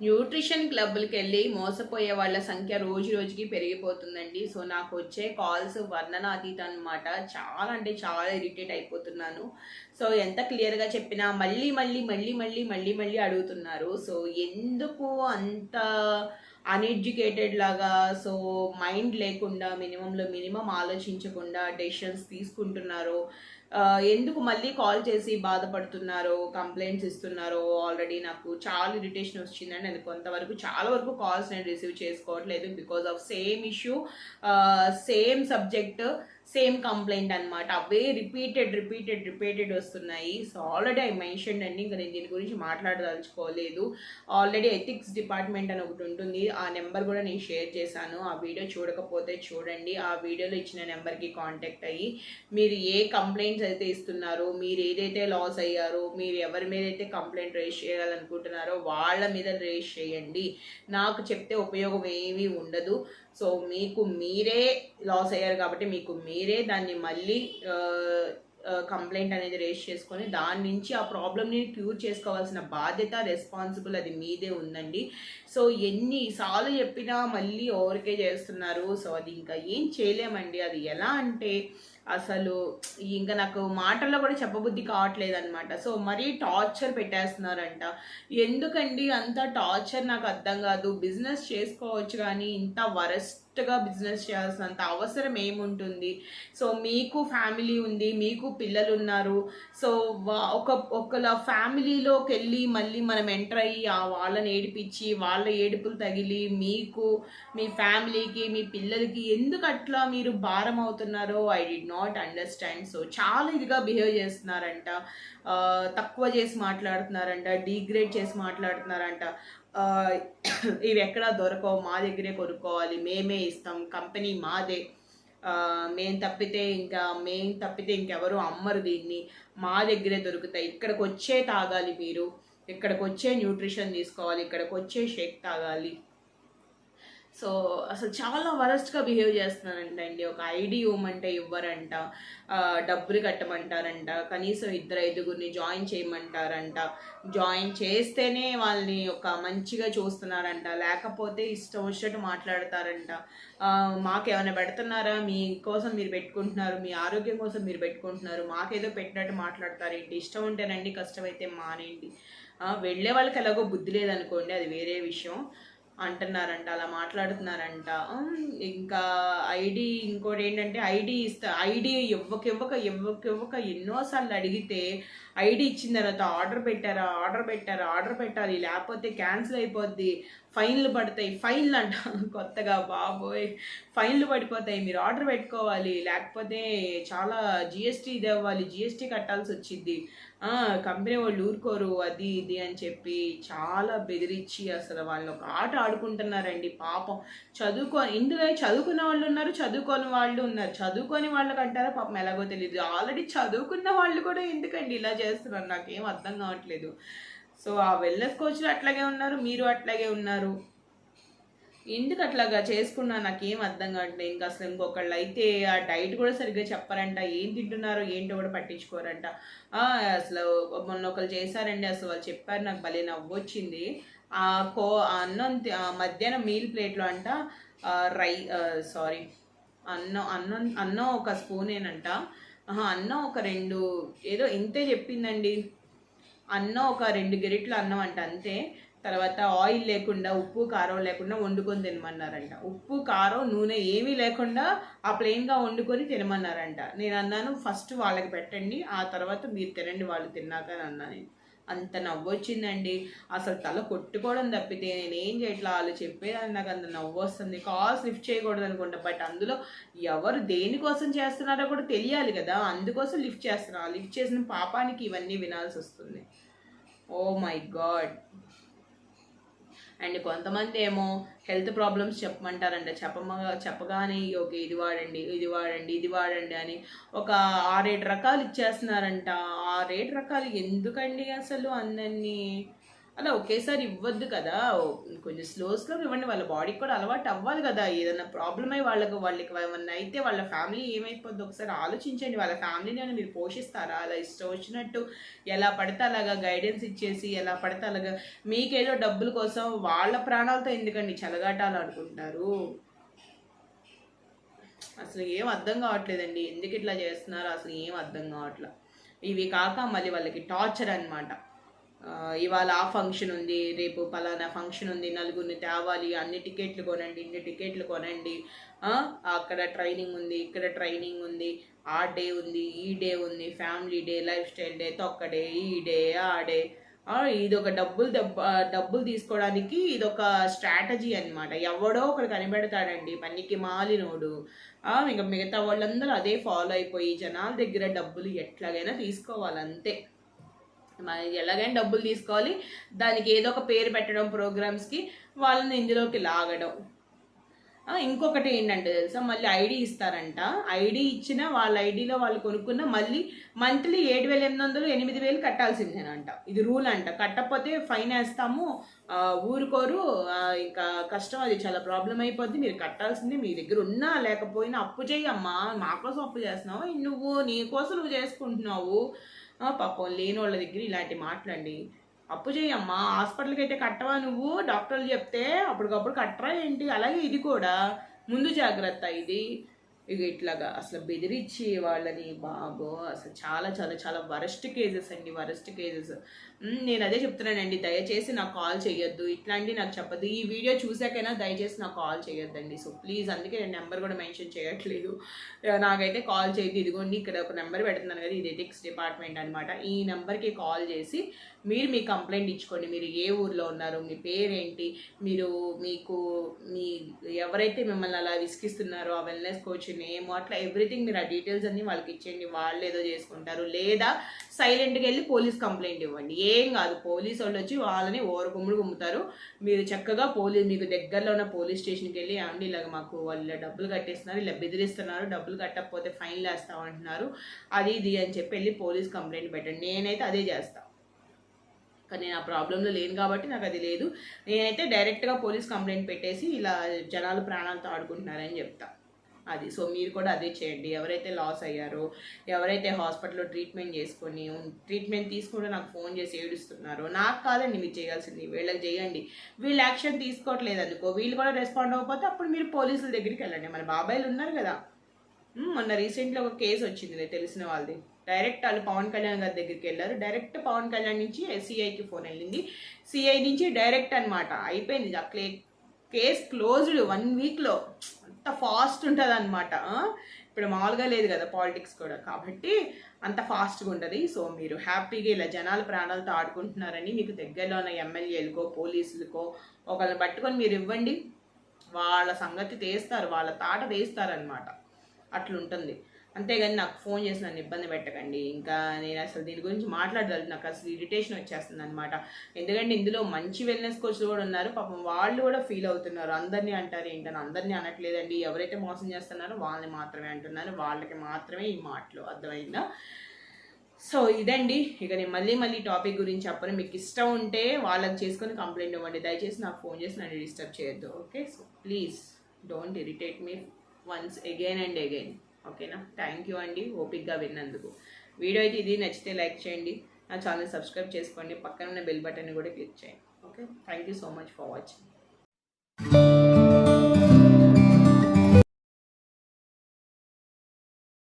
Nutrition క్లబ్లకి వెళ్ళి మోసపోయే వాళ్ళ సంఖ్య రోజు రోజుకి పెరిగిపోతుందండి. సో నాకు వచ్చే కాల్స్ వర్ణనాతీత అనమాట చాలా అంటే చాలా ఇరిటేట్ అయిపోతున్నాను. సో ఎంత క్లియర్గా చెప్పినా మళ్ళీ మళ్ళీ మళ్ళీ మళ్ళీ మళ్ళీ మళ్ళీ అడుగుతున్నారు. సో ఎందుకు అంత అన్ఎడ్యుకేటెడ్ లాగా సో మైండ్ లేకుండా మినిమంలో మినిమం ఆలోచించకుండా డెసిషన్స్ తీసుకుంటున్నారు ఎందుకు మళ్ళీ కాల్ చేసి బాధపడుతున్నారో కంప్లైంట్స్ ఇస్తున్నారో ఆల్రెడీ నాకు చాలా ఇరిటేషన్ వచ్చిందండి నేను కొంతవరకు చాలా వరకు కాల్స్ నేను రిసీవ్ చేసుకోవట్లేదు because of same issue same subject same complaint అనమాట అవే రిపీటెడ్ రిపీటెడ్ రిపీటెడ్ వస్తున్నాయి. సో ఆల్రెడీ ఐ మెన్షన్ అండి ఇంకా నేను దీని గురించి మాట్లాడదలుచుకోలేదు. ఆల్రెడీ ఎథిక్స్ డిపార్ట్మెంట్ అని ఒకటి ఉంటుంది. ఆ నెంబర్ కూడా నేను షేర్ చేశాను. ఆ వీడియో చూడకపోతే చూడండి. ఆ వీడియోలో ఇచ్చిన నెంబర్కి కాంటాక్ట్ అయ్యి మీరు ఏ కంప్లైంట్స్ అయితే ఇస్తున్నారో మీరు ఏదైతే లాస్ అయ్యారో మీరు ఎవరి మీద అయితే కంప్లైంట్ రేస్ చేయాలనుకుంటున్నారో వాళ్ళ మీద రేస్ చేయండి. నాకు చెప్తే ఉపయోగం ఏమీ ఉండదు. సో మీకు మీరే లాస్ అయ్యారు కాబట్టి మీకు మీరే దాన్ని మళ్ళీ కంప్లైంట్ అనేది రేస్ చేసుకొని దాని నుంచి ఆ ప్రాబ్లమ్ని క్యూర్ చేసుకోవాల్సిన బాధ్యత రెస్పాన్సిబుల్ అది మీదే ఉందండి. సో ఎన్నిసార్లు చెప్పినా మళ్ళీ ఓవర్కే చేస్తున్నారు. సో అది ఇంకా ఏం చేయలేమండి. అది ఎలా అంటే అసలు ఇంకా నాకు మాటల్లో కూడా చెప్పబుద్ధి కావట్లేదు అనమాట సో మరీ టార్చర్ పెట్టేస్తున్నారంట. ఎందుకండి అంత టార్చర్? నాకు అర్థం కాదు. బిజినెస్ చేసుకోవచ్చు కానీ ఇంత వరస్ట్ వరస్ట్గా బిజినెస్ చేయాల్సినంత అవసరం ఏముంటుంది? సో మీకు ఫ్యామిలీ ఉంది మీకు పిల్లలు ఉన్నారు సో ఒక ఒకళ్ళ ఫ్యామిలీలోకి వెళ్ళి మళ్ళీ మనం ఎంటర్ అయ్యి ఆ వాళ్ళని ఏడిపించి వాళ్ళ ఏడుపులు తగిలి మీకు మీ ఫ్యామిలీకి మీ పిల్లలకి ఎందుకు అట్లా మీరు భారం అవుతున్నారో I do not understand. So చాలా ఇదిగా బిహేవ్ చేస్తున్నారంట. తక్కువ చేసి మాట్లాడుతున్నారంట డీగ్రేడ్ చేసి మాట్లాడుతున్నారంట. ఇవి ఎక్కడ దొరకవు మా దగ్గరే కొనుక్కోవాలి మేమే ఇస్తాం కంపెనీ మాదే. మేం తప్పితే ఇంకా మేం తప్పితే ఇంకెవరు అమ్మరు దీన్ని. మా దగ్గరే దొరుకుతాయి. ఇక్కడికి వచ్చే తాగాలి మీరు. ఇక్కడికి వచ్చే న్యూట్రిషన్ తీసుకోవాలి. ఇక్కడికి వచ్చే షేక్ తాగాలి. సో అసలు చాలా వరస్ట్గా బిహేవ్ చేస్తున్నారంట అండి. ఒక ఐడి ఇవ్వమంటే ఇవ్వరంట. డబ్బులు కట్టమంటారంట. కనీసం ఇద్దరు ఐదుగురిని జాయిన్ చేయమంటారంట. జాయిన్ చేస్తేనే వాళ్ళని ఒక మంచిగా చూస్తున్నారంట. లేకపోతే ఇష్టం వచ్చినట్టు మాట్లాడతారంట. మాకేమైనా పెడుతున్నారా? మీ కోసం మీరు పెట్టుకుంటున్నారు. మీ ఆరోగ్యం కోసం మీరు పెట్టుకుంటున్నారు. మాకేదో పెట్టినట్టు మాట్లాడతారు. ఏంటి? ఇష్టం ఉంటేనండి కష్టమైతే మానేయండి. వెళ్ళే వాళ్ళకి ఎలాగో బుద్ధి లేదనుకోండి అది వేరే విషయం. అంటున్నారంట అలా మాట్లాడుతున్నారంట. ఇంకా ఐడి ఇంకోటి ఏంటంటే ఐడి ఇస్తా ఐడి ఇవ్వక ఇవ్వక ఎన్నోసార్లు అడిగితే ఐడి ఇచ్చిన తర్వాత ఆర్డర్ పెట్టారా ఆర్డర్ పెట్టారా ఆర్డర్ పెట్టాలి లేకపోతే క్యాన్సిల్ అయిపోద్ది ఫైన్లు పడతాయి ఫైన్లు అంట కొత్తగా బాబోయ్. ఫైన్లు పడిపోతాయి మీరు ఆర్డర్ పెట్టుకోవాలి లేకపోతే చాలా జిఎస్టీ ఇది అవ్వాలి జిఎస్టీ కట్టాల్సి వచ్చింది కంపెనీ వాళ్ళు ఊరుకోరు అది ఇది అని చెప్పి చాలా బెదిరించి అసలు వాళ్ళు ఒక ఆట ఆడుకుంటున్నారండి పాపం. చదువుకో ఇందులో చదువుకున్న వాళ్ళు ఉన్నారు చదువుకోని వాళ్ళు ఉన్నారు. చదువుకోని వాళ్ళకి అంటారా పాపం ఎలాగో తెలియదు ఆల్రెడీ చదువుకున్న వాళ్ళు కూడా ఎందుకండి ఇలా చేస్తున్నారు? నాకేం అర్థం కావట్లేదు. సో ఆ వెల్నెస్ కోచ్లు అట్లాగే ఉన్నారు మీరు అట్లాగే ఉన్నారు. ఎందుకు అట్లాగా చేసుకున్నా నాకేం అర్థం కావట్లేదు ఇంకా అసలు ఇంకొకళ్ళు అయితే ఆ డైట్ కూడా సరిగ్గా చెప్పారంట. ఏం తింటున్నారో ఏంటో కూడా పట్టించుకోరంట. అసలు మొన్న ఒకరు చేశారండి. అసలు వాళ్ళు చెప్పారు నాకు భలే నవ్వొచ్చింది. ఆ కో ఆ అన్నం ఆ మధ్యాహ్నం మీల్ ప్లేట్లో అంట రై సారీ అన్నం అన్నం అన్నం ఒక స్పూనేనంట. అన్నం ఒక రెండు ఏదో ఇంతే చెప్పిందండి. అన్నం ఒక రెండు గిరిట్లు అన్నం అంట అంతే. తర్వాత ఆయిల్ లేకుండా ఉప్పు కారం లేకుండా వండుకొని తినమన్నారంట. ఉప్పు కారం నూనె ఏమీ లేకుండా ఆ ప్లెయిన్గా వండుకొని తినమన్నారంట. నేను అన్నాను ఫస్ట్ వాళ్ళకి పెట్టండి ఆ తర్వాత మీరు తినండి వాళ్ళు తిన్నాక అని అన్నా నేను. అంత నవ్వొచ్చిందండి. అసలు తల కొట్టుకోవడం తప్పితే నేను ఏం చేయట్లా? వాళ్ళు చెప్పేదాన్ని నాకు అంత నవ్వు వస్తుంది కాల్స్ లిఫ్ట్ చేయకూడదు అనుకుంటా. బట్ అందులో ఎవరు దేనికోసం చేస్తున్నారో కూడా తెలియాలి కదా. అందుకోసం లిఫ్ట్ చేస్తున్నారు లిఫ్ట్ చేసిన పాపానికి ఇవన్నీ వినాల్సి వస్తుంది ఓ మై గాడ్. అండ్ కొంతమంది ఏమో హెల్త్ ప్రాబ్లమ్స్ చెప్పమంటారంట. చెప్పమ చెప్పగానే ఓకే ఇది వాడండి ఇది వాడండి ఇది వాడండి అని ఒక ఆరేడు రకాలు ఇచ్చేస్తున్నారంట. ఆరేడు రకాలు ఎందుకండి అసలు అందరినీ అలా ఒకేసారి ఇవ్వద్దు కదా. కొంచెం స్లో స్లో ఇవ్వండి. వాళ్ళ బాడీకి కూడా అలవాటు అవ్వాలి కదా. ఏదైనా ప్రాబ్లం అయ్యి వాళ్ళకి వాళ్ళకి ఏమన్నా అయితే వాళ్ళ ఫ్యామిలీ ఏమైపోద్ది ఒకసారి ఆలోచించండి. వాళ్ళ ఫ్యామిలీని ఏమైనా మీరు పోషిస్తారా? అలా ఇష్టం వచ్చినట్టు ఎలా పడితే అలాగా గైడెన్స్ ఇచ్చేసి ఎలా పడితే అలాగా మీకేదో డబ్బుల కోసం వాళ్ళ ప్రాణాలతో ఎందుకండి చెలగాటాలు అనుకుంటారు అసలు ఏం అర్థం కావట్లేదండి. ఎందుకు ఇట్లా చేస్తున్నారో? అసలు ఏం అర్థం కావట్లేదు ఇవి కాక మళ్ళీ వాళ్ళకి టార్చర్ అనమాట ఇవాళ ఆ ఫంక్షన్ ఉంది రేపు పలానా ఫంక్షన్ ఉంది నలుగురిని తేవాలి అన్ని టికెట్లు కొనండి ఇన్ని టికెట్లు కొనండి. అక్కడ ట్రైనింగ్ ఉంది ఇక్కడ ట్రైనింగ్ ఉంది ఆ డే ఉంది ఈ డే ఉంది family day life style day తొక్క డే ఈ డే ఆ డే. ఇది ఒక డబ్బులు దెబ్బ డబ్బులు తీసుకోవడానికి ఇది ఒక స్ట్రాటజీ అన్నమాట. ఎవడో ఒకడు కనిపెడతాడండి పనికి మాలినోడు. ఇంకా మిగతా వాళ్ళందరూ అదే ఫాలో అయిపోయి జనాల దగ్గర డబ్బులు ఎట్లాగైనా తీసుకోవాలి అంతే ఎలాగైనా డబ్బులు తీసుకోవాలి. దానికి ఏదో ఒక పేరు పెట్టడం ప్రోగ్రామ్స్కి వాళ్ళని ఇందులోకి లాగడం. ఇంకొకటి ఏంటంటే తెలుసా? మళ్ళీ ఐడి ఇస్తారంట. ఐడి ఇచ్చిన వాళ్ళ ఐడిలో వాళ్ళు కొనుక్కున్న మళ్ళీ మంత్లీ ఏడు వేల ఎనిమిది వందలు ఎనిమిది వేలు కట్టాల్సిందేనంట. ఇది రూల్ అంట. కట్టకపోతే ఫైన్ వేస్తాము. ఊరుకోరు. ఇంకా కష్టం. అది చాలా ప్రాబ్లం అయిపోద్ది. మీరు కట్టాల్సిందే. మీ దగ్గర ఉన్నా లేకపోయినా అప్పు చేయమ్మా మా కోసం అప్పు చేస్తున్నావు? నువ్వు నీ కోసం నువ్వు చేసుకుంటున్నావు. పాపం లేని వాళ్ళ దగ్గర ఇలాంటి మాటలండి. అప్పు చేయమ్మా హాస్పిటల్కి అయితే కట్టవా నువ్వు? డాక్టర్లు చెప్తే అప్పటికప్పుడు కట్టరా ఏంటి? అలాగే ఇది కూడా. ముందు జాగ్రత్త ఇది. ఇక ఇట్లాగా అసలు బెదిరించి వాళ్ళని బాబో అసలు చాలా చాలా చాలా వరస్ట్ కేజెస్ అండి వరస్ట్ కేజెస్ నేను అదే చెప్తున్నానండి దయచేసి నాకు కాల్ చేయొద్దు ఇట్లాంటి నాకు చెప్పదు ఈ వీడియో చూసాకైనా దయచేసి నాకు కాల్ చేయొద్దండి సో ప్లీజ్ అందుకే నేను నెంబర్ కూడా మెన్షన్ చేయట్లేదు. నాకైతే కాల్ చేయదు ఇదిగోండి ఇక్కడ ఒక నెంబర్ పెడుతున్నాను కదా ఇది ఎథిక్స్ డిపార్ట్మెంట్ అనమాట ఈ నెంబర్కి కాల్ చేసి మీరు మీ కంప్లైంట్ ఇచ్చుకోండి. మీరు ఏ ఊర్లో ఉన్నారు మీ పేరేంటి మీరు మీకు మీ ఎవరైతే మిమ్మల్ని అలా విసిగిస్తున్నారో ఆ వెల్నెస్ కోచ్ నేమ్ అట్లా ఎవ్రీథింగ్ మీరు ఆ డీటెయిల్స్ అన్ని వాళ్ళకి ఇచ్చేయండి. వాళ్ళు ఏదో చేసుకుంటారు. లేదా సైలెంట్గా వెళ్ళి పోలీస్ కంప్లైంట్ ఇవ్వండి. ఏం కాదు పోలీస్ వాళ్ళు వచ్చి వాళ్ళని ఓరగుమ్ముడు గుమ్ముతారు. మీరు చక్కగా పోలీస్ మీకు దగ్గరలో ఉన్న పోలీస్ స్టేషన్కి వెళ్ళి అండి ఇలాగ మాకు వాళ్ళు డబ్బులు కట్టేస్తున్నారు ఇలా బెదిరిస్తున్నారు డబ్బులు కట్టకపోతే ఫైన్లు వేస్తామంటున్నారు అది ఇది అని చెప్పి వెళ్ళి పోలీస్ కంప్లైంట్ పెట్టండి. నేనైతే అదే చేస్తాను కానీ నేను ఆ ప్రాబ్లంలో లేను కాబట్టి నాకు అది లేదు. నేనైతే డైరెక్ట్గా పోలీస్ కంప్లైంట్ పెట్టేసి ఇలా జనాలు ప్రాణాలతో ఆడుకుంటున్నారని చెప్తా. అది. సో మీరు కూడా అదే చేయండి. ఎవరైతే లాస్ అయ్యారో ఎవరైతే హాస్పిటల్లో ట్రీట్మెంట్ చేసుకొని ట్రీట్మెంట్ తీసుకుంటూ నాకు ఫోన్ చేసి ఏడుస్తున్నారో నాకు కాదండి మీరు చేయాల్సింది. వీళ్ళకి చేయండి. వీళ్ళు యాక్షన్ తీసుకోవట్లేదు అనుకో వీళ్ళు కూడా రెస్పాండ్ అవ్వకపోతే అప్పుడు మీరు పోలీసుల దగ్గరికి వెళ్ళండి. మన బాబాయిలు ఉన్నారు కదా. మొన్న రీసెంట్గా ఒక కేసు వచ్చింది తెలిసిన వాళ్ళది. డైరెక్ట్ వాళ్ళు పవన్ కళ్యాణ్ గారి దగ్గరికి వెళ్ళారు. డైరెక్ట్ పవన్ కళ్యాణ్ నుంచి సిఐకి ఫోన్ వెళ్ళింది. సిఐ నుంచి డైరెక్ట్ అన్నమాట. అయిపోయింది. అట్లే కేస్ క్లోజ్డ్ వన్ వీక్లో. అంత ఫాస్ట్ ఉంటుంది అనమాట ఇప్పుడు మామూలుగా లేదు కదా పాలిటిక్స్ కూడా. కాబట్టి అంత ఫాస్ట్గా ఉంటుంది. సో మీరు హ్యాపీగా ఇలా జనాల ప్రాణాలతో ఆడుకుంటున్నారని మీకు దగ్గరలో ఉన్న ఎమ్మెల్యేలకో పోలీసులకో ఒకళ్ళని పట్టుకొని మీరు ఇవ్వండి. వాళ్ళ సంగతి తీస్తారు. వాళ్ళ తాట తీస్తారనమాట అట్లుంటుంది. అంతేగాని నాకు ఫోన్ చేసి నన్ను ఇబ్బంది పెట్టకండి. ఇంకా నేను అసలు దీని గురించి మాట్లాడదాలి నాకు అసలు ఇరిటేషన్ వచ్చేస్తుంది అనమాట ఎందుకంటే ఇందులో మంచి వెల్నెస్ కోచ్లు కూడా ఉన్నారు. పాపం వాళ్ళు కూడా ఫీల్ అవుతున్నారు. అందరినీ అంటారు ఏంటని. అందరినీ అనట్లేదండి. ఎవరైతే మోసం చేస్తున్నారో వాళ్ళని మాత్రమే అంటున్నారు. వాళ్ళకి మాత్రమే ఈ మాటలు అర్థమైందా? సో ఇదండి. ఇక నేను మళ్ళీ మళ్ళీ టాపిక్ గురించి చెప్పను. మీకు ఇష్టం ఉంటే వాళ్ళకి చేసుకొని కంప్లైంట్ ఇవ్వండి. దయచేసి నాకు ఫోన్ చేసి నన్ను డిస్టర్బ్ చేయొద్దు. Okay so please don't irritate me once again and again ఓకేనా? థ్యాంక్ యూ అండి. ఓపిక్గా విన్నందుకు. వీడియో అయితే ఇది నచ్చితే లైక్ చేయండి. నా ఛానల్ సబ్స్క్రైబ్ చేసుకోండి. పక్కన ఉన్న బెల్ బటన్ కూడా క్లిక్ చేయండి. Okay thank you so much for watching